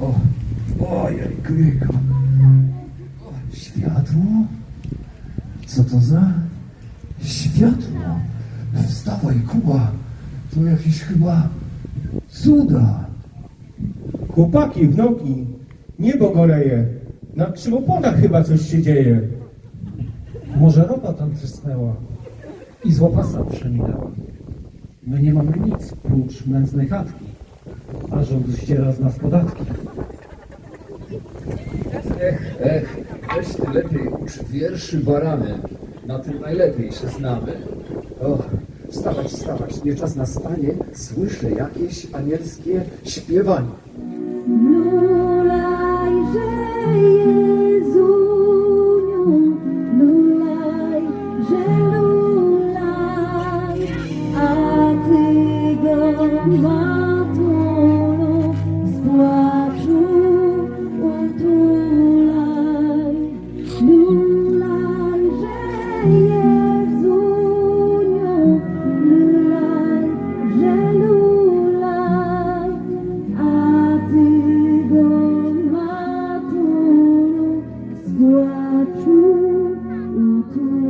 O, ojej, jejku. O, Światło? Co to za światło? Wstawaj, Kuba. To jakieś chyba cuda. Chłopaki w nogi, niebo goreje. Na krzywoponach chyba coś się dzieje. Może ropa tam przysnęła i z łopasa przeminęła. My nie mamy nic prócz nędznej chatki, a rząd ściera z nas podatki. Ech, ech, weź ty lepiej ucz wierszy barany. Na tym najlepiej się znamy. Och, wstawać, wstawać, nie czas na stanie, słyszę jakieś anielskie śpiewanie. Bye. buatku untuk